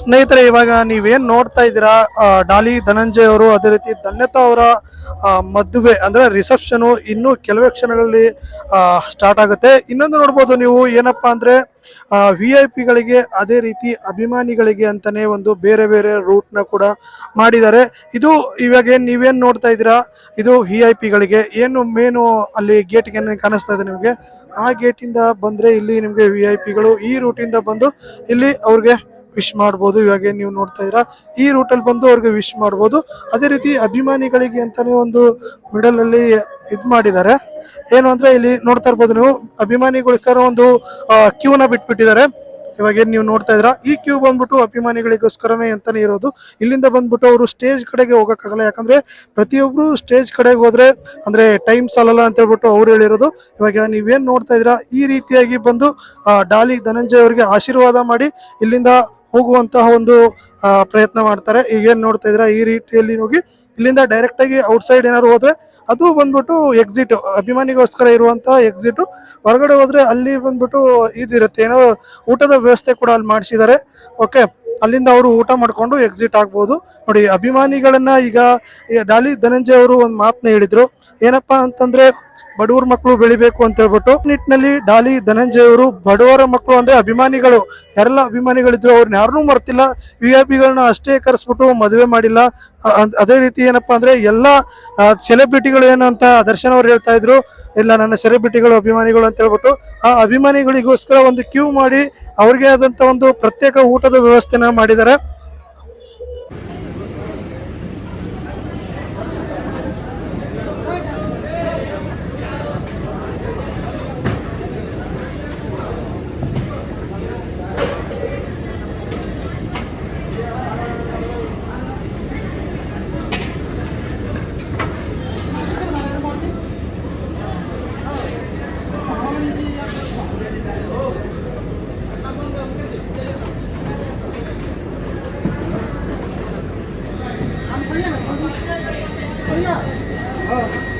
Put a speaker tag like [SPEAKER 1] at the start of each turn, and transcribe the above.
[SPEAKER 1] ಸ್ನೇಹಿತರೆ, ಇವಾಗ ನೀವೇನ್ ನೋಡ್ತಾ ಇದ್ದೀರಾ? ಡಾಲಿ ಧನಂಜಯ್ ಅವರು ಅದೇ ರೀತಿ ಧನ್ಯತಾ ಅವರ ಮದುವೆ ಅಂದ್ರೆ ರಿಸೆಪ್ಷನ್ ಇನ್ನು ಕೆಲವೇ ಕ್ಷಣಗಳಲ್ಲಿ ಸ್ಟಾರ್ಟ್ ಆಗುತ್ತೆ. ಇನ್ನೊಂದು ನೋಡ್ಬೋದು ನೀವು ಏನಪ್ಪಾ ಅಂದ್ರೆ ವಿ ಐ ಪಿಗಳಿಗೆ ಅದೇ ರೀತಿ ಅಭಿಮಾನಿಗಳಿಗೆ ಅಂತಾನೆ ಒಂದು ಬೇರೆ ಬೇರೆ ರೂಟ್ನ ಕೂಡ ಮಾಡಿದ್ದಾರೆ. ಇದು ಇವಾಗ ಏನ್ ನೀವೇನ್ ನೋಡ್ತಾ ಇದ್ದೀರಾ? ಇದು ವಿ ಐ ಪಿಗಳಿಗೆ ಏನು ಮೇನು ಅಲ್ಲಿ ಗೇಟ್ಗೆ ಕಾಣಿಸ್ತಾ ಇದೆ ನಿಮಗೆ? ಆ ಗೇಟಿಂದ ಬಂದ್ರೆ ಇಲ್ಲಿ ನಿಮಗೆ ವಿ ಐ ಪಿಗಳು ಈ ರೂಟಿಂದ ಬಂದು ಇಲ್ಲಿ ಅವ್ರಿಗೆ ವಿಶ್ ಮಾಡ್ಬೋದು. ಇವಾಗ ನೀವು ನೋಡ್ತಾ ಇದ್ದೀರಾ, ಈ ರೂಟಲ್ಲಿ ಬಂದು ಅವ್ರಿಗೆ ವಿಶ್ ಮಾಡ್ಬೋದು. ಅದೇ ರೀತಿ ಅಭಿಮಾನಿಗಳಿಗೆ ಅಂತಾನೆ ಒಂದು ಮಿಡಲ್ ಅಲ್ಲಿ ಇದ್ ಮಾಡಿದ್ದಾರೆ. ಏನು ಅಂದ್ರೆ ಇಲ್ಲಿ ನೋಡ್ತಾ ಇರ್ಬೋದು ನೀವು ಅಭಿಮಾನಿಗಳಿಗೋಸ್ಕರ ಒಂದು ಕ್ಯೂನ ಬಿಟ್ಬಿಟ್ಟಿದ್ದಾರೆ. ಇವಾಗ ನೀವು ನೋಡ್ತಾ ಇದ್ರ ಈ ಕ್ಯೂ ಬಂದ್ಬಿಟ್ಟು ಅಭಿಮಾನಿಗಳಿಗೋಸ್ಕರನೇ ಅಂತಾನೆ ಇರೋದು. ಇಲ್ಲಿಂದ ಬಂದ್ಬಿಟ್ಟು ಅವರು ಸ್ಟೇಜ್ ಕಡೆಗೆ ಹೋಗೋಕ್ಕಾಗಲ್ಲ. ಯಾಕಂದ್ರೆ ಪ್ರತಿಯೊಬ್ರು ಸ್ಟೇಜ್ ಕಡೆಗೆ ಹೋದ್ರೆ, ಅಂದ್ರೆ ಟೈಮ್ ಸಾಲಲ್ಲ ಅಂತ ಹೇಳ್ಬಿಟ್ಟು ಅವ್ರು ಹೇಳಿರೋದು. ಇವಾಗ ನೀವೇನ್ ನೋಡ್ತಾ ಇದ್ರ ಈ ರೀತಿಯಾಗಿ ಬಂದು ಡಾಲಿ ಧನಂಜಯ ಅವರಿಗೆ ಆಶೀರ್ವಾದ ಮಾಡಿ ಇಲ್ಲಿಂದ ಹೋಗುವಂತಹ ಒಂದು ಪ್ರಯತ್ನ ಮಾಡ್ತಾರೆ. ಈಗ ಏನ್ ನೋಡ್ತಾ ಇದ್ರ ಈ ರೀತಿಯಲ್ಲಿ ಹೋಗಿ ಇಲ್ಲಿಂದ ಡೈರೆಕ್ಟ್ ಆಗಿ ಔಟ್ಸೈಡ್ ಏನಾದ್ರು ಹೋದ್ರೆ ಅದು ಬಂದ್ಬಿಟ್ಟು ಎಕ್ಸಿಟ್ ಅಭಿಮಾನಿಗೋಸ್ಕರ ಇರುವಂತಹ ಎಕ್ಸಿಟ್ ಹೊರಗಡೆ ಹೋದ್ರೆ ಅಲ್ಲಿ ಬಂದ್ಬಿಟ್ಟು ಇದಿರುತ್ತೆ. ಏನೋ ಊಟದ ವ್ಯವಸ್ಥೆ ಕೂಡ ಅಲ್ಲಿ ಮಾಡಿಸಿದ್ದಾರೆ. ಓಕೆ ಅಲ್ಲಿಂದ ಅವರು ಊಟ ಮಾಡಿಕೊಂಡು ಎಕ್ಸಿಟ್ ಆಗ್ಬೋದು. ನೋಡಿ, ಅಭಿಮಾನಿಗಳನ್ನ ಈಗ ಡಾಲಿ ಧನಂಜಯ ಅವರು ಒಂದು ಮಾತನ್ನ ಹೇಳಿದ್ರು. ಏನಪ್ಪಾ ಅಂತಂದ್ರೆ ಬಡವ್ರ ಮಕ್ಕಳು ಬೆಳಿಬೇಕು ಅಂತ ಹೇಳ್ಬಿಟ್ಟು ನಿಟ್ಟಿನಲ್ಲಿ ಡಾಲಿ ಧನಂಜಯ ಅವರು ಬಡವರ ಮಕ್ಕಳು ಅಂದ್ರೆ ಅಭಿಮಾನಿಗಳು. ಯಾರೆಲ್ಲ ಅಭಿಮಾನಿಗಳಿದ್ರು ಅವ್ರನ್ನ ಯಾರನ್ನೂ ಮರ್ತಿಲ್ಲ. ವಿ ಐ ಪಿಗಳನ್ನ ಅಷ್ಟೇ ಕರೆಸ್ಬಿಟ್ಟು ಮದುವೆ ಮಾಡಿಲ್ಲ. ಅದೇ ರೀತಿ ಏನಪ್ಪಾ ಅಂದ್ರೆ ಎಲ್ಲ ಸೆಲೆಬ್ರಿಟಿಗಳು ಏನು ಅಂತ ದರ್ಶನ್ ಅವ್ರು ಹೇಳ್ತಾ ಇದ್ರು. ಇಲ್ಲ, ನನ್ನ ಸೆಲೆಬ್ರಿಟಿಗಳು ಅಭಿಮಾನಿಗಳು ಅಂತ ಹೇಳ್ಬಿಟ್ಟು ಆ ಅಭಿಮಾನಿಗಳಿಗೋಸ್ಕರ ಒಂದು ಕ್ಯೂ ಮಾಡಿ ಅವ್ರಿಗೆ ಆದಂತ ಒಂದು ಪ್ರತ್ಯೇಕ ಊಟದ ವ್ಯವಸ್ಥೆನ ಮಾಡಿದ್ದಾರೆ. Anne.